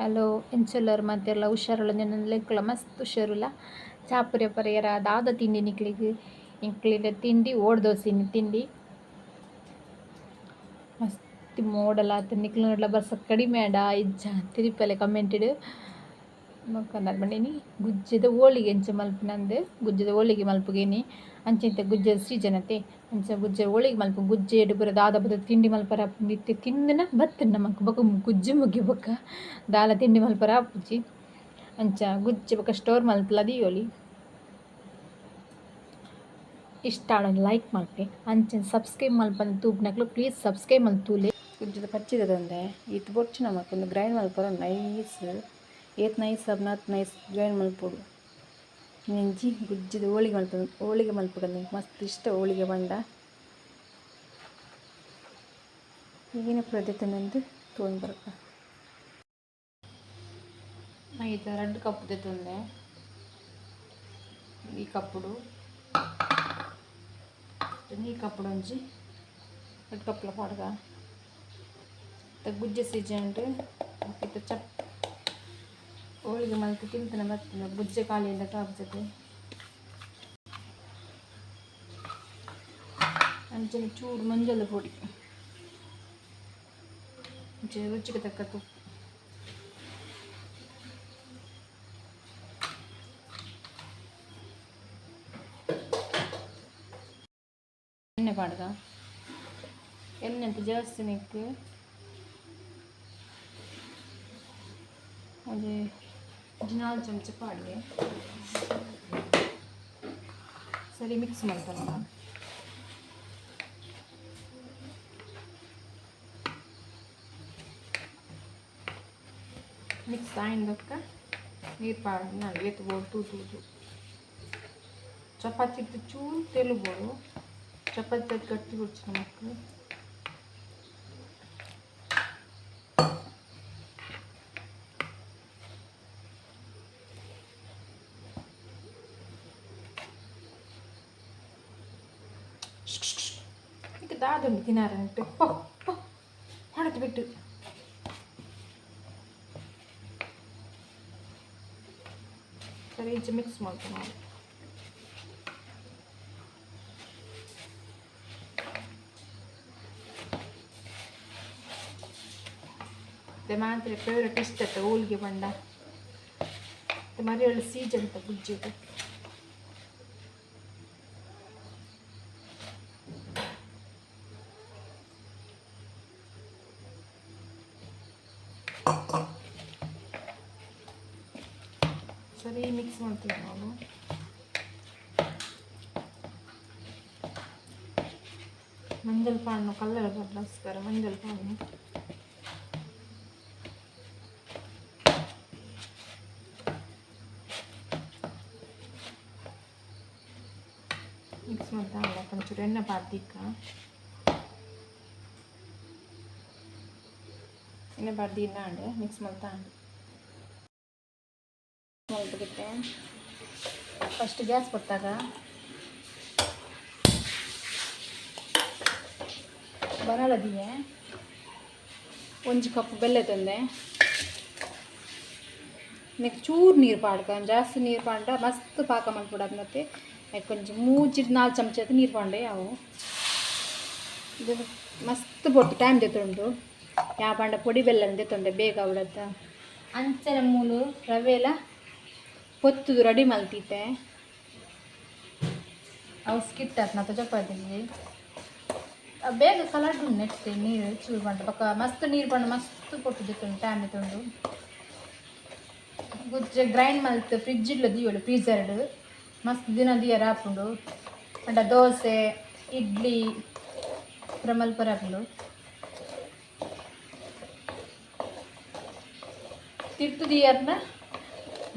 Hello ಇನ್ಸುಲರ್ ಮತ್ತೆಲ್ಲ ಹುಷಾರಲ್ಲ. ನನ್ನ ಲೆಕ್ಕಲ ಮಸ್ತ್ ಹುಷಾರಿಲ್ಲ. ಚಾಪುರ ಪರಿಯರ ದಾದ ತಿಂಡಿ ನಿಕ್ಲಿಗೆ ಇಂಕ್ಲಿದ ತಿಂಡಿ, ಓಡ್ ದೋಸೆ ತಿಂಡಿ. ಮಸ್ತ್ ಮೋಡಲ ಆತ. ನಿಕ್ಲು ನೋಡ್ಲ ಬರ್ಸ ಕಡಿಮೆ ಅಡ, ಇಜ್ಜ. ತಿರುಪಲೆ ಕಮೆಂಟೆಡ್ ನೋಡ್ಕೊಂಡಾರ ಬಂಡೀನಿ ಗುಜ್ಜದ ಹೋಳಿಗೆ ಎಂಚ ಮಲ್ಪನಂದು ಗುಜ್ಜದ ಹೋಳಿಗೆ ಮಲ್ಪಗೇನಿ. ಅಂಚೆಂತ ಗುಜ್ಜದ ಸೀಜನ್ ಅಂಚ ಗುಜ್ಜೆ ಒಳಗೆ ಮಲ್ಪ, ಗುಜ್ಜೆ ಎಡು ಪೂರ ದಾದ ಬದ ತಿಂಡಿ ಮಲ್ಪರ, ನಿತ್ಯ ತಿಂದನ ಬತ್ತ ನಮಕ್ ಬೊಕ ಗುಜ್ಜೆ ಮುಗಿ ಬೊಕ ದಾಲ ತಿಂಡಿ ಮಲ್ಪರ ಆಪುಜಿ ಅಂಚ ಗುಜ್ಜೆ ಬೊಕ ಸ್ಟೋರ್ ಮಲ್ಪಲ ದಿಯೋಲಿ ಇಷ್ಟ ಆಡೋದು ಲೈಕ್ ಮಲ್ಪೆ ಅಂಚೆ ಸಬ್ಸ್ಕ್ರೈಬ್ ಮಲ್ಪನ ತೂಪ್ನಕ್ಲು ಪ್ಲೀಸ್ ಸಬ್ಸ್ಕ್ರೈಬ್ ಮಲ್ ತೂಲೆ. ಗುಜ್ಜದ ಇತ್ ಬೊಚ್ಚು ನಮಕ್ ಒಂದು ಗ್ರೈಂಡ್ ಮಲ್ಪರ ನೈಸ್, ಏತ್ ನೈಸ್ ಅಬ್ನಾತ್ ನೈಸ್, ಗ್ರೈಂಡ್ ಮಲ್ಪೊಡು. ನೆಂಜಿ ಗುಜ್ಜದ ಹೋಳಿಗೆ ಮಲ್ಪ ಹೋಳಿಗೆ ಮಲ್ಪಗಂದು ಮಸ್ತ್ ಇಷ್ಟ ಹೋಳಿಗೆ ಬಂಡ ಈಗಿನ ಪ್ರದೇಶನಂದು ತೊಗೊಂಡು ಬರ್ಕ ಐದು రెండు కప్పు తెత్తుండే ఈ కప్పుడు ఈ కప్పుడు ఉంచి రెండు కప్పుల పాడుగా గుజ్జ సీజన్ అంటే చప్ ಹೋಳಿಗೆ ಮಲ್ತು ತಿಂತಾನೆ ಬರ್ತೀನಿ ಬುಜ್ಜೆ ಕಾಳಿಯಿಂದ ಕಾಗ್ತದೆ ಅಂಚನೆ ಚೂರು ಮಂಜಲ ಪುಡಿ. ರುಚಿಗೆ ತಕ್ಕ ತುಪ್ಪ. ಎಣ್ಣೆ ಪಾಡ್ದ? ಎಣ್ಣೆ ಅಂತ ಜಾಸ್ತಿ ನಿಕ್ಕು. ಅದೇ ನಾಲ್ಕು ಚಮಚ ಪಾಡಿಗೆ ಸರಿ ಮಿಕ್ಸ್ ಮಾಡ್ಕೊಳ್ಳೋಣ ಮಿಕ್ಸ್ ಆಯ್ದಕ್ಕ ನೀರು ಪಾಡಿ ನಾನು ಎತ್ಬೋದು ತೂತು ಚಪಾತಿ ಚೂರು ತೆಲುಬೋದು ಚಪಾತಿ ಗಟ್ಟಿ ಬಿಡ್ಚು ನಮಕ್ಕೆ ದಾದುಂಡು ತಿನ್ನಾರಂಟು ಪೋ ಪೋ ಹೊಡೆದು ಬಿಟ್ಟು ಸರಿ ಇಂಚು ಮಿಕ್ಸ್ ಮಾಡ್ತೀನಿ ನಾವು ಮಾತ್ರ ಫೇವ್ರೆಟ್ ಇಷ್ಟ ಹೋಳಿಗೆ ಬಂಡ ಮರಿಯೊಳ್ಳೆ ಸೀಜನ್ ಅಂತ ಗುಜ್ಜಿದು ಸರಿ ಮಿಕ್ಸ್ ಮಾಡ್ತೀವಿ ನಾವು ಮಂಜಲ್ ಪಾಣ್ಣು ಕಲ್ಲರ್ ಬರ್ಲಸ್ಕರ ಮಂಜಲ್ ಪಾಣ್ಣು ಮಿಕ್ಸ್ ಮಾಡ್ತಾ కొంచెం ಎಣ್ಣೆ ಪಾರ್ದಿಕ್ಕ ಎಣ್ಣೆ ಮಿಕ್ಸ್ ಇನ್ನಾಂಡೆ ಮಿಕ್ಸ್ ಮಾಡ್ತಾ ಮಲ್ಬಿಡುತ್ತೆ. ಫಸ್ಟ್ ಗ್ಯಾಸ್ ಕೊಟ್ಟಾಗ ಬರಳದಿಗೆ ಒಂಜಿ ಕಪ್ ಬೆಲ್ಲ ತಂದೆ. ನೆಕ್ ಚೂರು ನೀರು ಪಾಡ್ಕ ಜಾಸ್ತಿ ನೀರು ಪಾಂಡ ಮಸ್ತ್ ಪಾಕ ಮಾಡ್ಬಿಡೋದು ಮತ್ತೆ. ಕೊಂಚ ಮೂಜಿ ನಾಲ್ಕು ಚಮಚ ನೀರು ಪಾಂಡೆ ಅವು. ಇದು ಮಸ್ತ್ ಬೊಟ್ಟು ಟೈಮ್ ತೆತ್ತುಂಡು ಯಾವ ಪಾಂಡ ಪೊಡಿ ಬೆಲ್ಲ ತೆತ್ತೊಂಡೆ ಬೇಗ ಅವಳತ್ತ ಅಂಚನ ಮೂಲು ರವೆ ಎಲ್ಲ పొత్తుదు రెడీ మల్తీతే ಅವು ಸ್ಕಿಟ್ ಆತ್ ನಾ ಚಪಾತಿಗೆ ಬೇಗ ಕಲರ್ ನೆಟ್ಟಿ ನೀರು ಚೂರು ಬಂಡ ಪಕ್ಕ ಮಸ್ತ್ ನೀರು ಬಂಡು ಮಸ್ತ್ ಕೊಟ್ಟಿದ್ದು ಟೈಮ್ ತುಂಡು ಗುಜ್ಜೆ ಗ್ರೈಂಡ್ ಮಲ್ತ್ ಫ್ರಿಜ್ ಇಲ್ಲ ದಿಯೋಳು ಫ್ರೀಜರ್ಡ್ ಮಸ್ತ್ ದಿನ ದಿಯರ ಹಾಕೊಂಡು ಅಂಡ ದೋಸೆ ಇಡ್ಲಿ ಪ್ರಮಲ್ಪರ ಹಾಕೊಂಡು ತಿರ್ತುದಿಯರ್ನ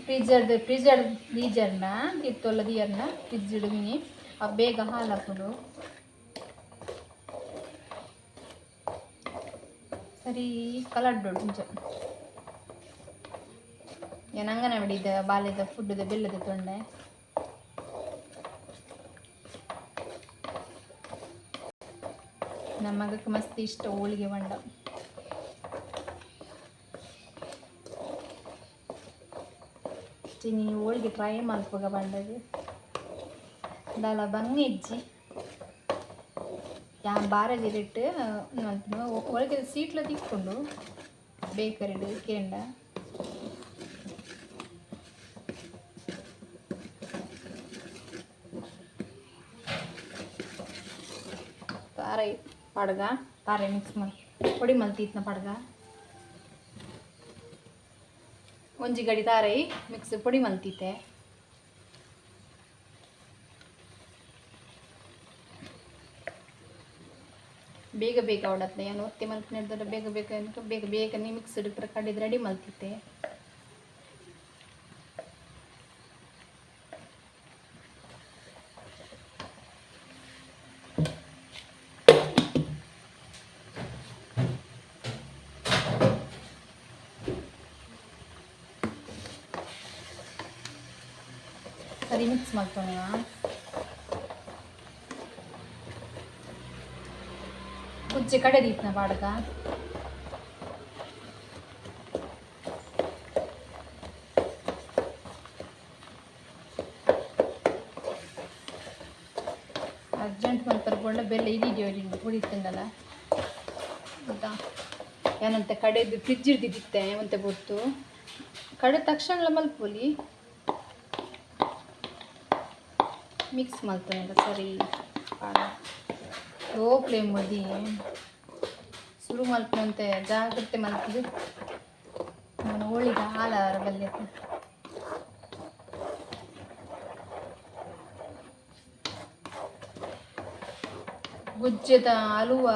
ಫ್ರಿಜರ್ದು ಫ್ರಿಜರ್ ಬೀಜರ್ನ ತಿರ್ತೊಲ್ಲದಿಯರ್ನ ಫ್ರಿಜ್ ಇಡುವಿನಿ ಅವ್ ಬೇಗ ಹಾಲಾಕೋದು ಸರಿ ಕಲರ್ಡು ಮುಂಚ ಏನು ಹಂಗನ ಬಿಡಿದ, ಬಾಲ್ಯದ ದ ಬೆಲ್ಲದ ತೊಂಡೆ. ನಮಗಕ್ಕೆ ಮಸ್ತ್ ಇಷ್ಟ ಹೋಳಿಗೆ ಬಂಡ ನೀವು ಹೋಳಿಗೆ ಟ್ರೈ ಮಾಡ್ಕೋಗ ಬಂಡದು ದಾಲ ಬಂಗ ಇಜ್ಜಿ. ಯಾ ಬಾರದಿರಿಟ್ಟು ಹೋಳಿಗೆ ಸೀಟ್ಲ ತಿಕ್ಕೊಂಡು ಬೇಕರಿಡು ಕೇಂಡ. ತಾರೈ ಪಡ್ಗ? ಪಾರೆ ಮಿಕ್ಸ್ ಮಾಡಿ, ಪೊಡಿ ಮಲ್ತಿತ್ನ ಪಡ್ಗ? ಒಂಜಿ ಗಡಿ ತಾರೈ ಮಿಕ್ಸ್ ಪುಡಿ ಮಂತಿತೆ. ಬೇಗ ಬೇಗ ಅವಳತ್ತೆ ಏನು ಒತ್ತಿ ಮಲ್ಪಿನ ಬೇಗ ಬೇಗ ಬೇಗ ಬೇಗ ನೀ ಮಿಕ್ಸ್ ಹಿಡಿದ್ರೆ ಕಡಿದ್ರೆ ರೆಡಿ ಮಲ್ತಿತ್ತೆ ಸರಿ ಮಿಕ್ಸ್ ಮಾಡ್ಕೊಳ್ಳೋಣ ಕುಚ್ಚೆ ಕಡೆ ರೀತಿನ ಪಾಡ್ಕ ಅರ್ಜೆಂಟ್ ಮಲ್ಪರ್ಕೊಂಡ ಬೆಲ್ಲ ಇದಿದೆಯೋ ಕುಡಿತಂಗಲ್ಲ ಹೌದಾ ಏನಂತೆ ಕಡೆದು ಫ್ರಿಜ್ ಹಿಡ್ದಿತ್ತೆ ಅಂತ ಗೊತ್ತು ಕಡೆ ತಕ್ಷಣ ಮಲ್ಪೊಲಿ ಮಿಕ್ಸ್ ಮಾಡ್ತಾನೆ ಸರಿ ಲೋ ಫ್ಲೇಮ್ ಮದಿ ಶುರು ಮಲ್ಪನಂತೆ ಜಾಗ್ರತೆ ಮಲ್ಪಿದು ನಾನು ಹೋಳಿಗೆ ಹಾಲ ಬಲ್ಲೆ ಗುಜ್ಜದ ಹಲುವ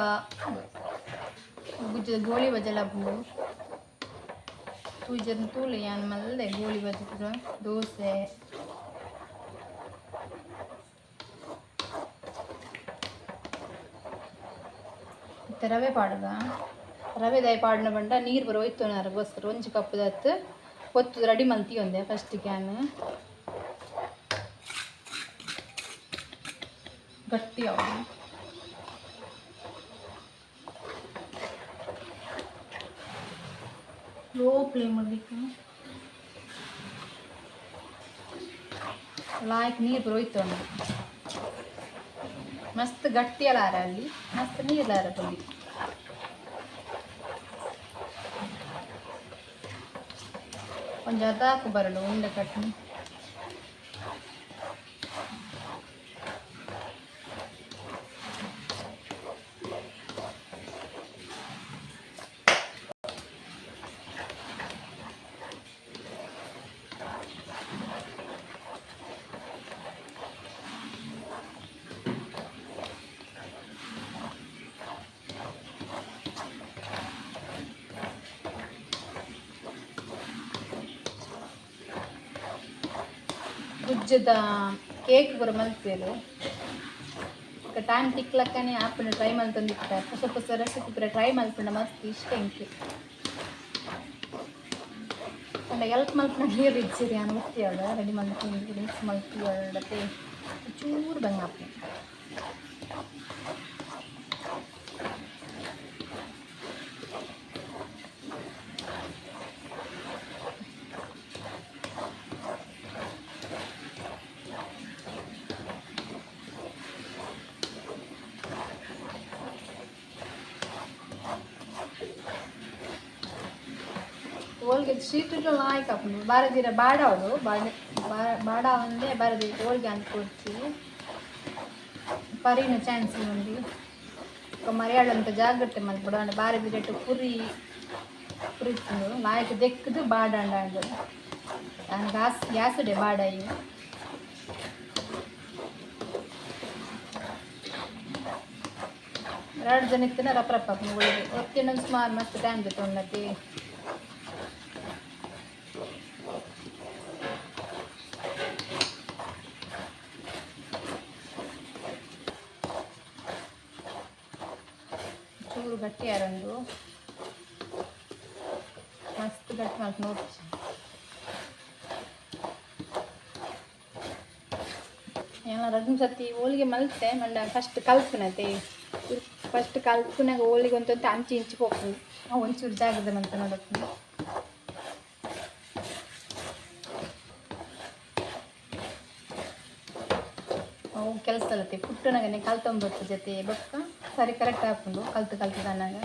ಗುಜ್ಜದ ಗೋಳಿ ಬಜಲ ಬೂ ತೂಜದ ತೂಲೆ ಯಾನ್ ಮಲ್ದೆ ಗೋಳಿ ಬಜ ದೋಸೆ ರವೆ ಪಾಡ್ಗ ರವೆ ದಯ ಪಾಡಿನ ಬಂಡ ನೀರು ಬರೋ ಹೋಯ್ತು ನರಗೋಸ್ಕರ ಒಂಜಿ ಕಪ್ ದತ್ತು ಒತ್ತು ರೆಡಿ ಮಲ್ತಿ ಒಂದೆ ಫಸ್ಟ್ ಕ್ಯಾನ್ ಗಟ್ಟಿ ಅವು ಲೋ ಫ್ಲೇಮ್ ಮಾಡಬೇಕು ಲಾಯ್ಕ್ ನೀರು ಬರೋಯ್ತು ಅಣ್ಣ ಮಸ್ತ್ ಗಟ್ಟಿ ಅಲಾರ ಅಲ್ಲಿ ಮಸ್ತ್ ನೀರ್ಲಾರ ಬಲ್ಲಿ ಒಂದು ಅದಾಕು ಬರಲು ಉಂಡೆ ಕಟ್ನಿ. ಗುಜ್ಜದ ಕೇಕ್ ಪೂರ ಮಲ್ಪೇರು. ಟೈಮ್ ತಿಕ್ಲಕ್ಕನೆ ಆಪಿನ ಟ್ರೈ ಮಲ್ತಂದಿತ್ತ ಹೊಸ ಹೊಸ ರೆಸಿಪಿ ಪೂರ ಟ್ರೈ ಮಲ್ಪುಂಡ, ಮಸ್ತ್ ಇಷ್ಟ ಇಂಕೆ ಅಂಡ ಎಲ್ಪ್ ಮಲ್ಪನ ನೀರು ಇಚ್ಚಿರಿ ನಾನು ಮುಕ್ತಿ ಅವಳ ರೆಡಿ ಮಲ್ತಿ ಮಿಕ್ಸ್ ಮಲ್ತಿ ಅವಳತ್ತೆ ಚೂರು ಬಂಗ ಹೋಳಿಗೆ ಶೀತಕ್ಕೆ ಲಾಯ್ಕ್ ಬಾಡ ಬಾರದಿರ ಬಾಡವಳು ಬಾಡ ಬಾಡ ಒಂದೇ ಬಾರದಿ ಹೋಳಿಗೆ ಅಂತ ಕೊಡ್ತೀವಿ. ಪರಿನ ಚಾನ್ಸ್ ನೋಡಿ ಮರ್ಯಾದಂತ ಜಾಗ್ರತೆ ಮಾಡ್ಬಿಡು ಅಂದ್ರೆ ಬಾರದಿರಟ್ಟು ಪುರಿ ತಿಂದು ಲಾಯ್ಕ್ ದೆಕ್ಕದು ಬಾಡಂಡ ಅಂದು ನಾನು ಗ್ಯಾಸ್ ಗ್ಯಾಸುಡೆ ಬಾಡ ಇವು ಎರಡು ಜನಕ್ಕೆ ರಪ್ಪ ರಪ್ಪ ಹೋಳಿಗೆ ಒತ್ತಿನೊಂದು ಸುಮಾರು ಮಸ್ತ್ ಟೈಮ್ ಬೇಕು ಉಣ್ಣತಿ ಗಟ್ಟಿ ಆರಂದು ಮಸ್ತ್ ಗಟ್ಟಿ ಹಾಕಿ ನೋಡಿ. ಏನಾರ ಅದನ್ನ ಸತಿ ಹೋಳಿಗೆ ಮಲ್ತೆ, ಮಂಡ ಫಸ್ಟ್ ಕಲ್ಪನತೆ. ಫಸ್ಟ್ ಕಲ್ಪನಾಗ ಹೋಳಿಗೆ ಅಂತಂತ ಅಂಚಿ ಇಂಚಿಗೆ ಹೋಗ್ತೀನಿ ಒಂದು ಜಾಗದ ಅಂತ ನೋಡಕ್ಕೆ ಅವು ಕೆಲಸ ಅಲ್ಲತ್ತೆ ಪುಟ್ಟನಾಗನೆ ಕಲ್ತಂಬತ್ತು ಜೊತೆ ಬಕ್ಕ ಸರಿ ಕರೆಕ್ಟ್ ಹಾಕೊಂಡು ಕಲ್ತು ಕಲ್ತು ತನ್ನಾಗ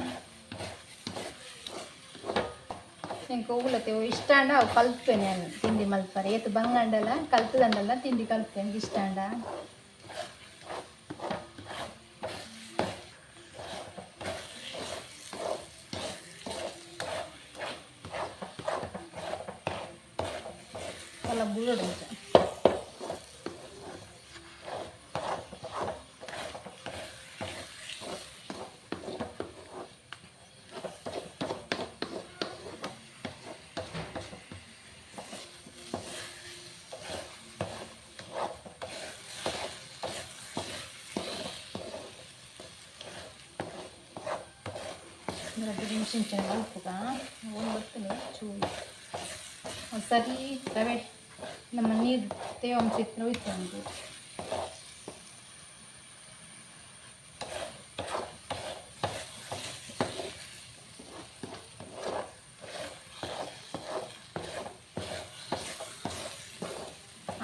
ಎಂಕ ಊಲತ್ತೆ ಇಷ್ಟ ಅಂಡ ಅವು ಕಲ್ಪೇನೆ ನಾನು ತಿಂಡಿ ಮಲ್ಪರೆ ಏತು ಬಂಗಂಡಲ್ಲ ಕಲ್ತದಂಡಲ್ಲ ತಿಂಡಿ ಕಲ್ಪೇನೆ ಇಷ್ಟ ಅಂಡ ಎರಡು ನಿಮಿಷ ಚೆನ್ನಾಗಿ ಉಪ್ಪುಗ ಒಂದು ಬರ್ತೀನಿ ಚೂರು ಒಂದು ಸರಿ ರವೆ ನಮ್ಮ ನೀರು ತೇವಾಂಶ ಇತ್ತು ಹೋಯ್ತು ನಮಗೆ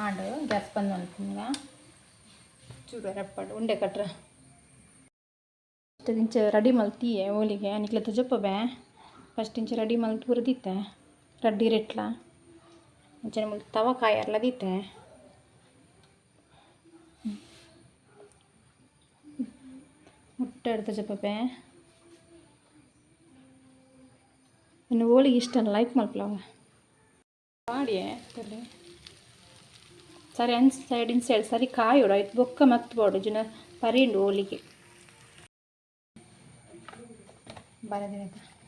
ಆಡು ಗ್ಯಾಸ್ ಬಂದು ಅನ್ಕೊಂಡ ಚೂರು ರಪ್ಪಡು ಉಂಡೆ ಕಟ್ರ ಫಸ್ಟ್ ಇಂಚ ರೆಡಿ ಮಲ್ತೀಯೆ ಓಲಿಗೆ? ಅನಿಕ್ಲ ತುಜಪ್ಪ ಬೇ ಫಸ್ಟ್ ಇಂಚ ರೆಡಿ ಮಲ್ತು ಹುರಿದಿತ್ತೆ ರಡ್ಡಿ ರೆಟ್ಲ? ಇಂಚನೆ ಮುಲ್ ತವ ಕಾಯರ್ಲ ದೀತೆ ಮುಟ್ಟೆ ಹಿಡ್ದ ಜಪ್ಪ ಬೇ ಇನ್ನು ಹೋಳಿಗೆ ಇಷ್ಟ ಲೈಕ್ ಮಲ್ಪಲವ? ಮಾಡಿಯೇ? ಸರಿ ಅನ್ ಇನ್ ಸೈಡ್ ಸರಿ, ಕಾಯೋಡು, ಆಯ್ತು. ಬೊಕ್ಕ ಮತ್ ಬೋಡು, ಜನ, ಪರಿಂಡು Vale, directa.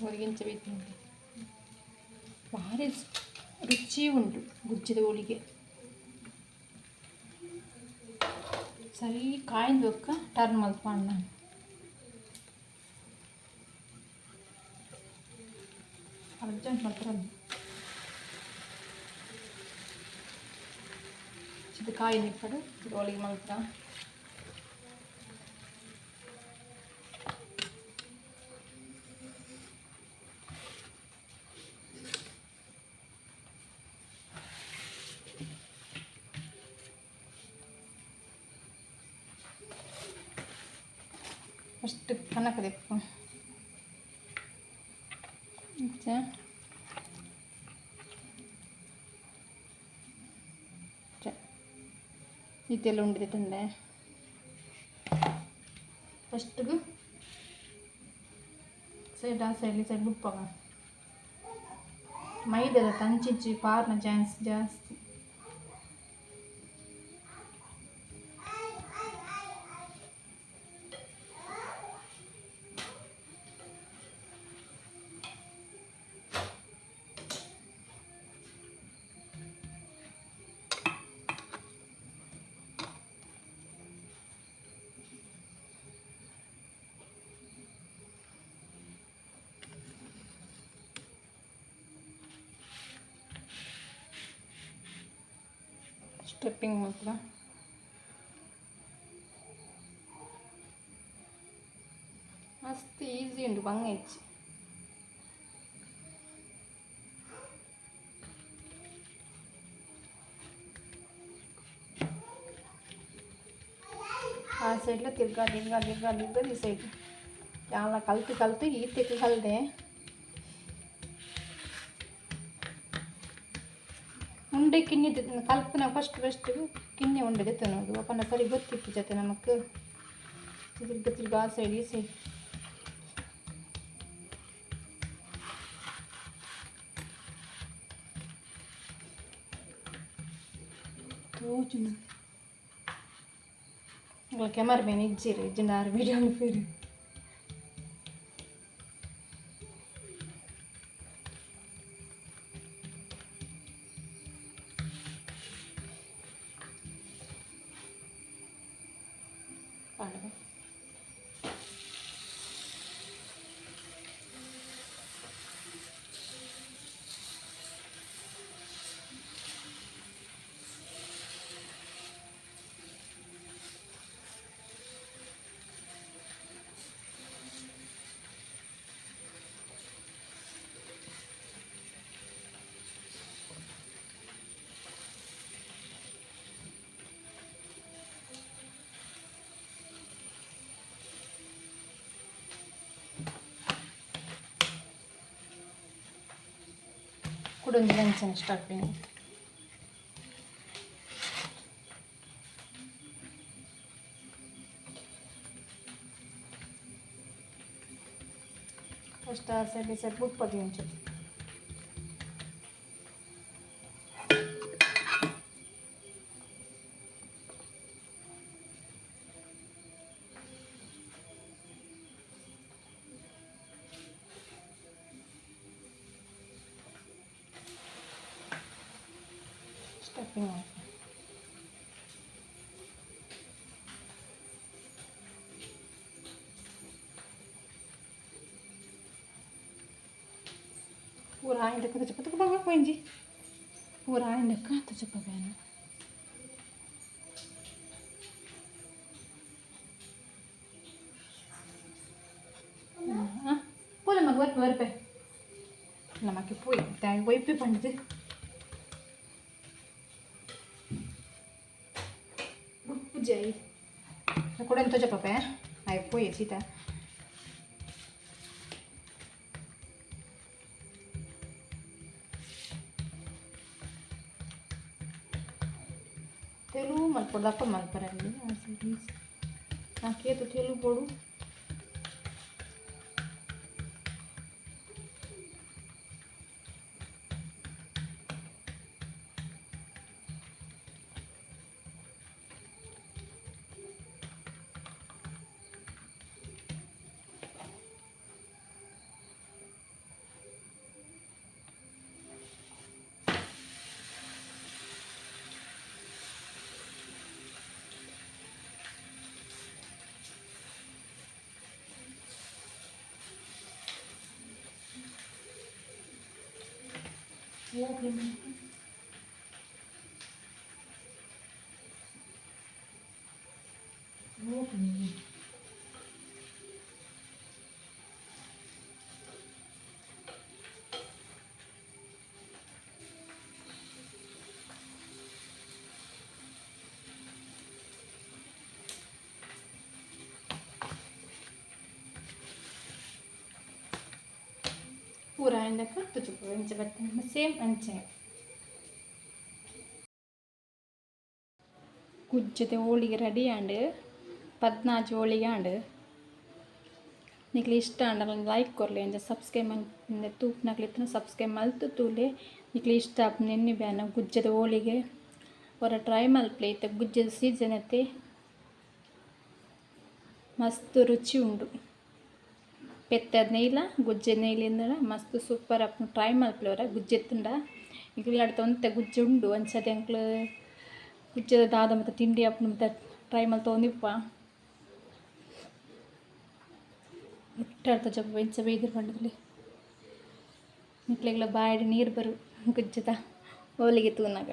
ಹೊರಗಿಂಚ ಬೇಕು ನೋಡಿ ಭಾರಿ ರುಚಿ ಉಂಟು ಗುಜ್ಜಿದ ಹೋಳಿಗೆ. ಸರಿ, ಕಾಯ್ದು ಟರ್ನ್ ಮಲ್ಪ ಅಣ್ಣ ಅರ್ಜೆಂಟ್ ಮಾಡ್ತಾರಲ್ಲ ಇದು ಕಾಯಿ ನಿಪ್ಪಡು ಹೋಳಿಗೆ ಮಲ್ತ ಫಸ್ಟ್ ಕನಕ ದೆಪ್ಪು ಮತ್ತೆ ಇದೆಲ್ಲ ಉಂಡಿದೆ ತಂದೆ ಫಸ್ಟ್ಗೆ ಸೈಡ್ ಆ ಸೈಡ್ ಈ ಸೈಡ್ ಉಪ್ಪಾಗ ಮೈದದ ತಂಚಿಚ್ಚಿ ಪಾರ್ನ ಚಾನ್ಸ್ ಜಾಸ್ತಿ ஸ்டெப்பிங் மட்டும் మస్తు ఈజీ ఉండి వంగ ఇచ్చి ఆ సైడ్లో తిరగా దిగ్గా దిగ్గా దిగ్గా ఈ సైడ్ చాలా కలుపు కలుపు ఈ తిక్కగలదే ಉಂಡೆ ಕಿನ್ನಿ ಕಲ್ಪನ ಫಸ್ಟ್ ಫಸ್ಟ್ ಕಿನ್ನೆ ಉಂಡೆ ತಿನ್ನೋದು ನೋಡು. ಅಪ್ಪನ ಸರಿ ಗೊತ್ತಿತ್ತು ಜೊತೆ ನಮಗೆ ತಿರ್ಗ ತಿರ್ಗ ಆ ಸೈಡ್ ಈ ಸೈಡ್ ತೋಜುನ ಕೆಮರ್ ಇಜ್ಜಿರಿ ಇಜ್ಜಿನ ಆರು ವಿಡಿಯೋ ಫಿರು उकडून लंचन टाकले असा बेसर बुक पकड्यांचे ஸ்டெப்பிங் पूरा आए देखो तो चपत को कोई जी पूरा आए देखो तो चपा गया போல நமக்கு வரப்பேன் நமக்கு போய் போய் போய் பண்ணுது Jay. Nakulan to dyan, Papa. Ay, po, yes, ita. तेलू मन पड़ा मन पर नाकिए तो तेलू पड़ू 我给你 కూర అయిందాక తుచుకు వేయించబెట్టాను ಸೇಮ್ ಅಂಚೆ. ಕುಜ್ಜತೆ ಹೋಳಿಗೆ ರೆಡಿ ಆಂಡು ಪದ್ನಾಜು ಹೋಳಿಗೆ ಆಂಡು. ನಿಕ್ಲಿ ಇಷ್ಟ ಆಂಡಲ್ಲ ಲೈಕ್ ಕೊರಲಿ ಅಂಜ ಸಬ್ಸ್ಕ್ರೈಬ್ ಅಂದ ತೂಪ್ ನಕ್ಲಿತ್ತ ಸಬ್ಸ್ಕ್ರೈಬ್ ಮಲ್ತು ತೂಲೆ ನಿಕ್ಲಿ ಇಷ್ಟ ಆಪ್ ನೆನ್ನೆ ಬ್ಯಾನ ಗುಜ್ಜದ ಹೋಳಿಗೆ. ಹೊರ ಟ್ರೈ ಮಲ್ಪ್ಲೆ ಇತ್ತ ಗುಜ್ಜದ ಸೀಸನ್ ಐತೆ ಮಸ್ತ್ ರುಚಿ ಉಂಡು. ಪೆತ್ತದ ನೈಲ ಗುಜ್ಜೆ ನೆಯ್ಲಿಂದ ಮಸ್ತ್ ಸೂಪರ್ ಆಪು ಟ್ರೈ ಮಲ್ಪಲವರ ಗುಜ್ಜೆ ತುಂಡ ಇಗ್ಲಾಡ್ತ ಒಂತ ಗುಜ್ಜೆ ಉಂಡು, ಒಂದ್ಸತಿ ಅಂಕ್ಲು ಗುಜ್ಜೆದ ದಾದ ಮತ್ತು ತಿಂಡಿ ಆಪು ಮತ್ತು ಟ್ರೈ ಮಲ್ ಮಲ್ತೊಂದಿಪ್ಪ ಇಟ್ಟಾಡ್ತ ಜಬ್ಬ ಎಂಚ ಬೈದಿರು ಬಂಡದಲ್ಲಿ ನಿಟ್ಲೆಗ್ಲ ಬಾಯಡಿ ನೀರು ಬರು ಗುಜ್ಜದ ಹೋಲಿಗೆ ತೂನಾಗ.